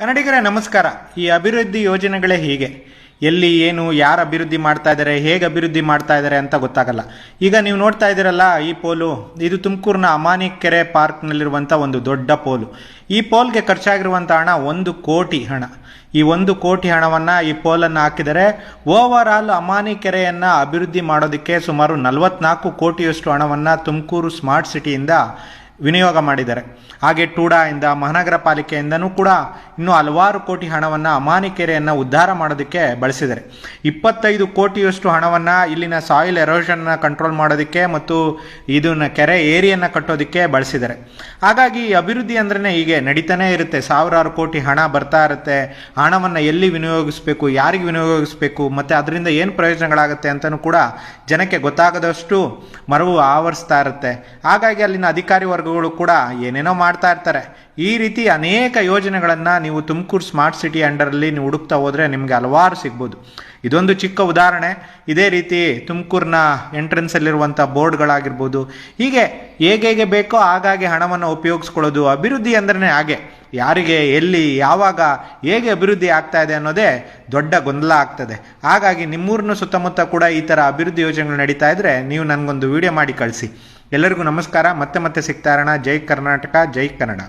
ಕನ್ನಡಿಗರೇ, ನಮಸ್ಕಾರ. ಈ ಅಭಿವೃದ್ಧಿ ಯೋಜನೆಗಳೇ ಹೀಗೆ. ಎಲ್ಲಿ ಏನು, ಯಾರು ಅಭಿವೃದ್ಧಿ ಮಾಡ್ತಾ ಇದ್ದಾರೆ ಹೇಗೆ ಅಭಿವೃದ್ಧಿ ಮಾಡ್ತಾ ಇದ್ದಾರೆ ಅಂತ ಗೊತ್ತಾಗಲ್ಲ. ಈಗ ನೀವು ನೋಡ್ತಾ ಇದ್ದೀರಲ್ಲ, ಈ ಪೋಲು, ಇದು ತುಮಕೂರಿನ ಅಮಾನಿ ಕೆರೆ ಪಾರ್ಕ್ನಲ್ಲಿರುವಂಥ ಒಂದು ದೊಡ್ಡ ಪೋಲು. ಈ ಪೋಲ್ಗೆ ಖರ್ಚಾಗಿರುವಂಥ ಹಣ ಒಂದು ಕೋಟಿ ಹಣ. ಈ ಒಂದು ಕೋಟಿ ಹಣವನ್ನು ಈ ಪೋಲನ್ನು ಹಾಕಿದರೆ ಓವರ್ ಆಲ್ ಅಮಾನಿ ಕೆರೆಯನ್ನು ಅಭಿವೃದ್ಧಿ ಮಾಡೋದಕ್ಕೆ ಸುಮಾರು ನಲವತ್ನಾಲ್ಕು ಕೋಟಿಯಷ್ಟು ಹಣವನ್ನು ತುಮಕೂರು ಸ್ಮಾರ್ಟ್ ಸಿಟಿಯಿಂದ ವಿನಿಯೋಗ ಮಾಡಿದ್ದಾರೆ. ಹಾಗೆ ಟೂಡಾಯಿಂದ ಮಹಾನಗರ ಪಾಲಿಕೆಯಿಂದನೂ ಕೂಡ ಇನ್ನೂ ಹಲವಾರು ಕೋಟಿ ಹಣವನ್ನು ಅಮಾನಿ ಕೆರೆಯನ್ನು ಉದ್ಧಾರ ಮಾಡೋದಕ್ಕೆ ಬಳಸಿದ್ದಾರೆ. ಇಪ್ಪತ್ತೈದು ಕೋಟಿಯಷ್ಟು ಹಣವನ್ನು ಇಲ್ಲಿನ ಸಾಯಿಲ್ ಎರೋಷನ್ನ ಕಂಟ್ರೋಲ್ ಮಾಡೋದಕ್ಕೆ ಮತ್ತು ಇದನ್ನ ಕೆರೆ ಏರಿಯನ್ನು ಕಟ್ಟೋದಕ್ಕೆ ಬಳಸಿದ್ದಾರೆ. ಹಾಗಾಗಿ ಅಭಿವೃದ್ಧಿ ಅಂದ್ರೆ ಹೀಗೆ ನಡೀತಾನೆ ಇರುತ್ತೆ. ಸಾವಿರಾರು ಕೋಟಿ ಹಣ ಬರ್ತಾ ಇರುತ್ತೆ. ಹಣವನ್ನು ಎಲ್ಲಿ ವಿನಿಯೋಗಿಸಬೇಕು, ಯಾರಿಗೆ ವಿನಿಯೋಗಿಸಬೇಕು, ಮತ್ತು ಅದರಿಂದ ಏನು ಪ್ರಯೋಜನಗಳಾಗುತ್ತೆ ಅಂತಲೂ ಕೂಡ ಜನಕ್ಕೆ ಗೊತ್ತಾಗದಷ್ಟು ಮರವು ಆವರಿಸ್ತಾ ಇರುತ್ತೆ. ಹಾಗಾಗಿ ಅಲ್ಲಿನ ಅಧಿಕಾರಿ ವರ್ಗಗಳು ಕೂಡ ಏನೇನೋ ಮಾಡ್ತಾ ಇರ್ತಾರೆ. ಈ ರೀತಿ ಅನೇಕ ಯೋಜನೆಗಳನ್ನು ನೀವು ತುಮಕೂರು ಸ್ಮಾರ್ಟ್ ಸಿಟಿ ಅಂಡರಲ್ಲಿ ನೀವು ಹುಡುಕ್ತಾ ಹೋದರೆ ನಿಮಗೆ ಹಲವಾರು ಸಿಗ್ಬೋದು. ಇದೊಂದು ಚಿಕ್ಕ ಉದಾಹರಣೆ. ಇದೇ ರೀತಿ ತುಮಕೂರಿನ ಎಂಟ್ರೆನ್ಸಲ್ಲಿರುವಂಥ ಬೋರ್ಡ್ಗಳಾಗಿರ್ಬೋದು. ಹೀಗೆ ಹೇಗೆ ಬೇಕೋ ಹಾಗಾಗಿ ಹಣವನ್ನು ಉಪಯೋಗಿಸ್ಕೊಳ್ಳೋದು ಅಭಿವೃದ್ಧಿ ಅಂದ್ರೆ ಹಾಗೆ. ಯಾರಿಗೆ, ಎಲ್ಲಿ, ಯಾವಾಗ, ಹೇಗೆ ಅಭಿವೃದ್ಧಿ ಆಗ್ತಾ ಇದೆ ಅನ್ನೋದೇ ದೊಡ್ಡ ಗೊಂದಲ ಆಗ್ತದೆ. ಹಾಗಾಗಿ ನಿಮ್ಮೂರಿನ ಸುತ್ತಮುತ್ತ ಕೂಡ ಈ ಥರ ಅಭಿವೃದ್ಧಿ ಯೋಜನೆಗಳು ನಡೀತಾ ಇದ್ದರೆ ನೀವು ನನಗೊಂದು ವಿಡಿಯೋ ಮಾಡಿ ಕಳಿಸಿ. ಎಲ್ಲರಿಗೂ ನಮಸ್ಕಾರ. ಮತ್ತೆ ಮತ್ತೆ ಸಿಗ್ತಾ ಜೈ ಕರ್ನಾಟಕ ಜೈ ಕನ್ನಡ.